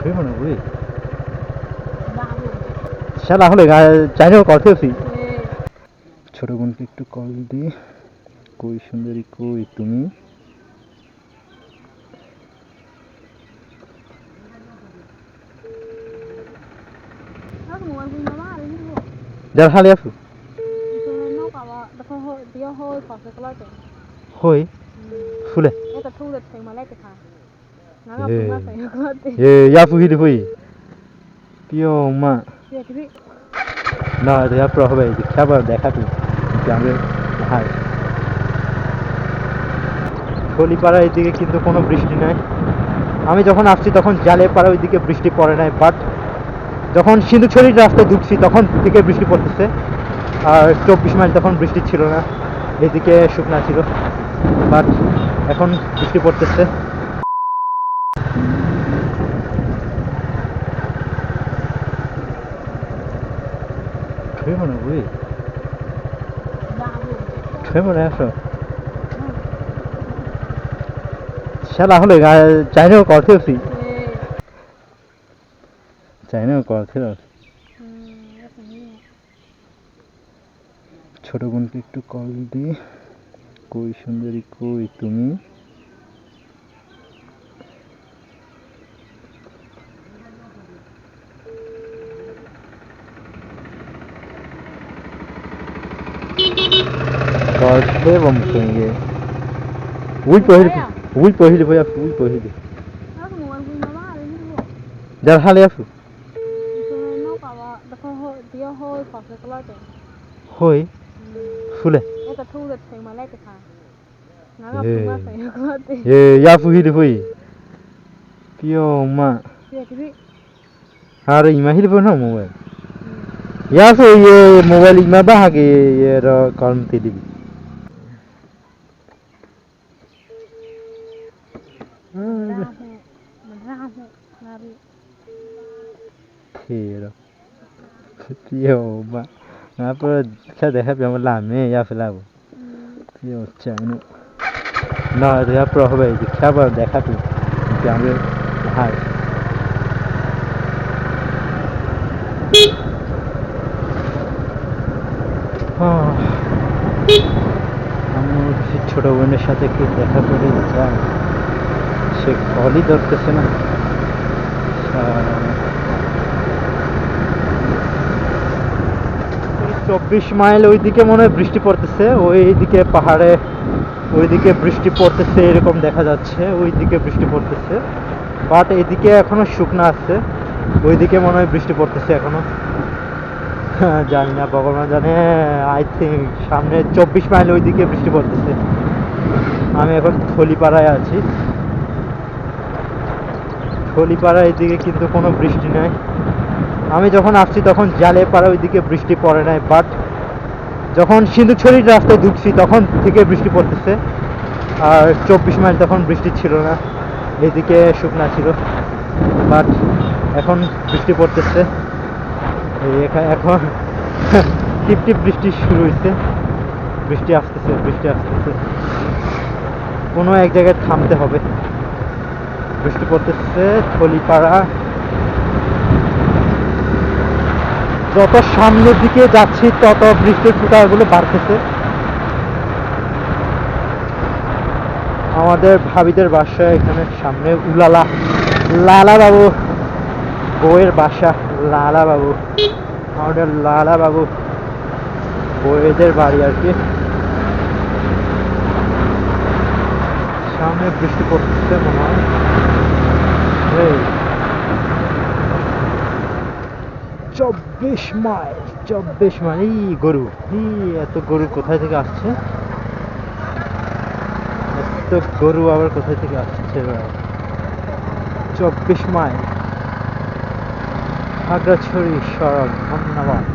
吹嘛那喂， না হবে 下哪后来个咱就搞特色。 এ ছোট বোনকে একটু কল দিই কই সুন্দরী কই তুমি আর মোবাইল ফোন মামা আর নিব যার হালে আছো ইসনে নাও কাবা দেখো হ দিয়া হয় এই যে খাবার দেখাবি গ্রামের হাই খলিপাড়া এদিকে কিন্তু কোনো বৃষ্টি নাই আমি যখন আসছি তখন জালে পাড়া ওইদিকে বৃষ্টি পড়ে নাই বাট যখন সিন্ধুছড়ির রাস্তায় ঢুকছি তখন থেকে বৃষ্টি পড়তেছে আর চব্বিশ মাইল তখন বৃষ্টি ছিল না এদিকে শুকনা ছিল বাট এখন বৃষ্টি পড়তেছে 吹嘛那喂， না হবে 吹嘛那说。下哪后来个咱就搞特色， এ 咱就搞特色。 হুম এটা নিয়ে ছোট বোনকে একটু কল দিই কই সুন্দরী কই তুমি Corte, vamos conseguir. Ui, corrida. Ui, corrida, foi a ui, corrida. Já ralei a fio. Hoi. Sule. Ye, ya fu hidi hui. Pio ma. Hari ma hidi não hamu. Yaso ye mobile ma ba hage ye ra kalm te dibi. Kira. Yo ba. Ngapa kita dah habis malam ni ya filau. Yo cakap. Nah, dia pernah baik. Kita pernah dah habis. Jangan. Hai. সে ছোট বোনের সাথে কি দেখা করে যায় সে কলই ধরতেছে না। চব্বিশ মাইল ওইদিকে মনে হয় বৃষ্টি পড়তেছে। ওইদিকে পাহাড়ে, ওইদিকে বৃষ্টি পড়তেছে, এরকম দেখা যাচ্ছে। ওইদিকে বৃষ্টি পড়তেছে। বাট এদিকে এখনও শুকনো আছে। ওইদিকে মনে হয় বৃষ্টি পড়তেছে এখনও। জানি না ভগবান জানে। আই থিঙ্ক সামনে চব্বিশ মাইল ওইদিকে বৃষ্টি পড়তেছে। আমি এখন থলিপাড়ায় আছি। থলিপাড়া এদিকে কিন্তু কোনো বৃষ্টি নাই। আমি যখন আসছি তখন জালে পাড়া ওইদিকে বৃষ্টি পড়ে নাই বাট যখন সিন্ধুছড়ির রাস্তায় ঢুকছি তখন থেকে বৃষ্টি পড়তেছে। আর চব্বিশ মাইল তখন বৃষ্টি ছিল না। এদিকে শুকনা ছিল বাট এখন বৃষ্টি পড়তেছে। এখন টিপ টিপ বৃষ্টি শুরু হয়েছে বৃষ্টি আসতেছে বৃষ্টি আসতেছে। কোনো এক জায়গায় থামতে হবে। বৃষ্টি পড়তেছে, থলিপাড়া। যত সামনের দিকে যাচ্ছি, তত বৃষ্টির ফোঁটাগুলো বাড়তেছে। আমাদের ভাবিদের বাসা এখানে সামনে, উলালা। লালা বাবু বউয়ের বাসা। লালা বাবু আমাদের লালা বাবু বউয়েদের বাড়ি আর কি। সামনে বৃষ্টি পড়তেছে মনে হয়। চব্বিশ মাইল চব্বিশ মাইল। এই গরু এত গরু কোথায় থেকে আসছে? এত গরু আবার কোথায় থেকে আসছে চব্বিশ মাইল। খাগড়াছড়ি সড়ক ধন্যবাদ।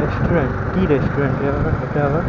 রেস্টুরেন্ট কি রেস্টুরেন্ট এটা আবার?